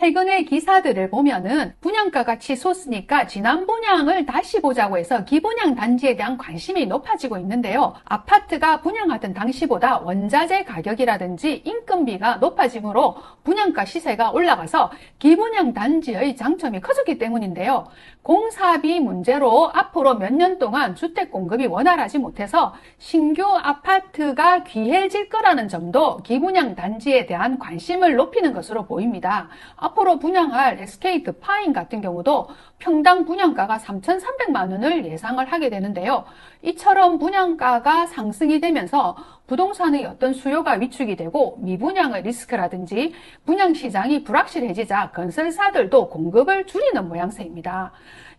최근의 기사들을 보면은 분양가가 치솟으니까 지난 분양을 다시 보자고 해서 기분양 단지에 대한 관심이 높아지고 있는데요. 아파트가 분양하던 당시보다 원자재 가격이라든지 인건비가 높아짐으로 분양가 시세가 올라가서 기분양 단지의 장점이 커졌기 때문인데요. 공사비 문제로 앞으로 몇 년 동안 주택 공급이 원활하지 못해서 신규 아파트가 귀해질 거라는 점도 기분양 단지에 대한 관심을 높이는 것으로 보입니다. 앞으로 분양할 SK 드파인 같은 경우도 평당 분양가가 3,300만 원을 예상을 하게 되는데요. 이처럼 분양가가 상승이 되면서 부동산의 어떤 수요가 위축이 되고 미분양의 리스크라든지 분양 시장이 불확실해지자 건설사들도 공급을 줄이는 모양새입니다.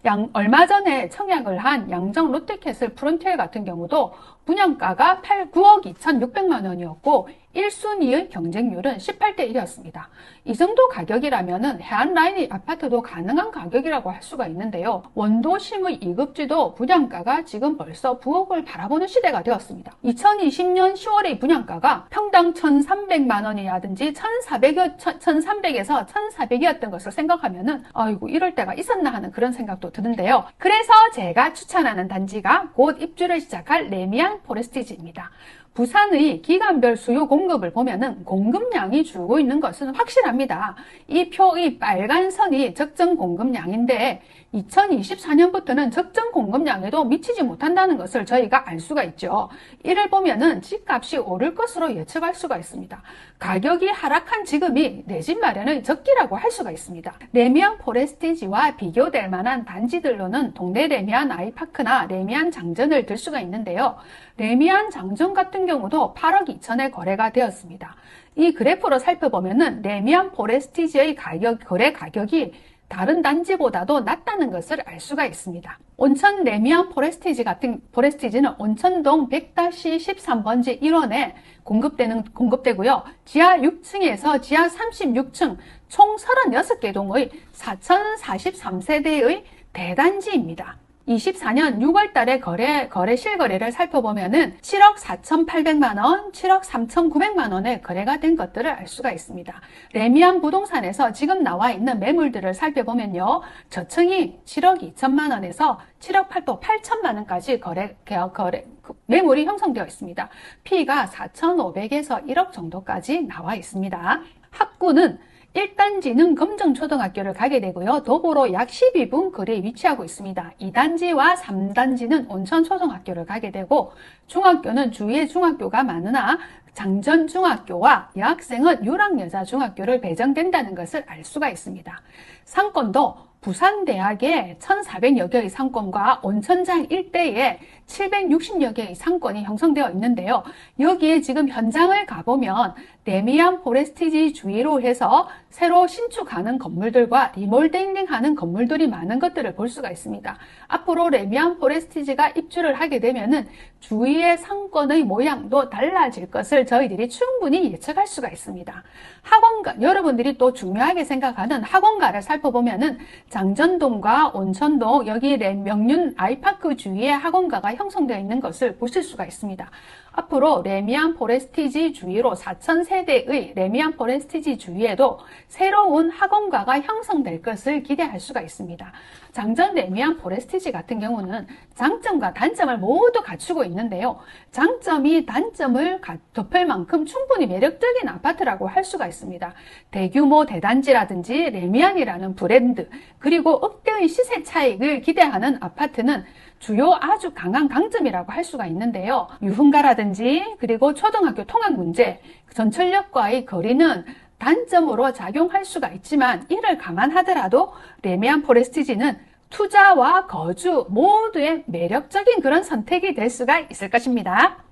양, 얼마 전에 청약을 한 양정 롯데캐슬 프론티어 같은 경우도 분양가가 8, 9억 2,600만 원이었고 1순위의 경쟁률은 18대 1이었습니다. 이 정도 가격이라면 해안 라인 아파트도 가능한 가격이라고 할 수가 있는데요. 원도심의 2급지도 분양가가 지금 벌써 부억을 바라보는 시대가 되었습니다. 2020년 10월의 분양가가 평당 1,300만 원이라든지 1,400, 1,300에서 1,400이었던 것을 생각하면 은 아이고 이럴 때가 있었나 하는 그런 생각도 드는데요. 그래서 제가 추천하는 단지가 곧 입주를 시작할 레미안 포레스티지입니다. 부산의 기간별 수요 공급을 보면은 공급량이 줄고 있는 것은 확실합니다. 이 표의 빨간 선이 적정 공급량인데 2024년부터는 적정 공급량에도 미치지 못한다는 것을 저희가 알 수가 있죠. 이를 보면은 집값이 오를 것으로 예측할 수가 있습니다. 가격이 하락한 지금이 내 집 마련의 적기라고 할 수가 있습니다. 레미안 포레스티지와 비교될 만한 단지들로는 동네 레미안 아이파크나 레미안 장전을 들 수가 있는데요. 레미안 장전 같은 경우도 8억 2천에 거래가 되었습니다. 이 그래프로 살펴보면은 레미안 포레스티지의 가격, 거래 가격이 다른 단지보다도 낮다는 것을 알 수가 있습니다. 온천 레미안 포레스티지 같은 포레스티지는 온천동 100-13번지 1원에 공급되는 공급되고요. 지하 6층에서 지하 36층 총 36개 동의 4043세대의 대단지입니다. 24년 6월 달에 거래, 거래 실거래를 살펴보면은 7억 4,800만 원, 7억 3,900만 원의 거래가 된 것들을 알 수가 있습니다. 레미안 부동산에서 지금 나와 있는 매물들을 살펴보면요. 저층이 7억 2천만 원에서 7억 8도 8천만 원까지 거래, 거래, 매물이 형성되어 있습니다. P가 4,500에서 1억 정도까지 나와 있습니다. 학구는 1단지는 금정초등학교를 가게 되고요. 도보로 약 12분 거리에 위치하고 있습니다. 2단지와 3단지는 온천초등학교를 가게 되고 중학교는 주위에 중학교가 많으나 장전중학교와 여학생은 유랑여자중학교를 배정된다는 것을 알 수가 있습니다. 상권도 부산대학에 1,400여 개의 상권과 온천장 일대에 760여 개의 상권이 형성되어 있는데요. 여기에 지금 현장을 가보면 레미안 포레스티지 주위로 해서 새로 신축하는 건물들과 리몰딩하는 건물들이 많은 것들을 볼 수가 있습니다. 앞으로 레미안 포레스티지가 입주를 하게 되면은 주위의 상권의 모양도 달라질 것을 저희들이 충분히 예측할 수가 있습니다. 학원가, 여러분들이 또 중요하게 생각하는 학원가를 살펴보면은 장전동과 온천동, 여기 명륜 아이파크 주위에 학원가가 형성되어 있는 것을 보실 수가 있습니다. 앞으로 레미안 포레스티지 주위로 4,000세대의 레미안 포레스티지 주위에도 새로운 학원가가 형성될 것을 기대할 수가 있습니다. 장전 레미안 포레스티지 같은 경우는 장점과 단점을 모두 갖추고 있는데요. 장점이 단점을 덮을 만큼 충분히 매력적인 아파트라고 할 수가 있습니다. 대규모 대단지라든지 레미안이라는 브랜드, 그리고 억대의 시세 차익을 기대하는 아파트는 주요 아주 강한 강점이라고 할 수가 있는데요. 유흥가라든지 그리고 초등학교 통학 문제, 전철역과의 거리는 단점으로 작용할 수가 있지만 이를 감안하더라도 레미안 포레스티지는 투자와 거주 모두의 매력적인 그런 선택이 될 수가 있을 것입니다.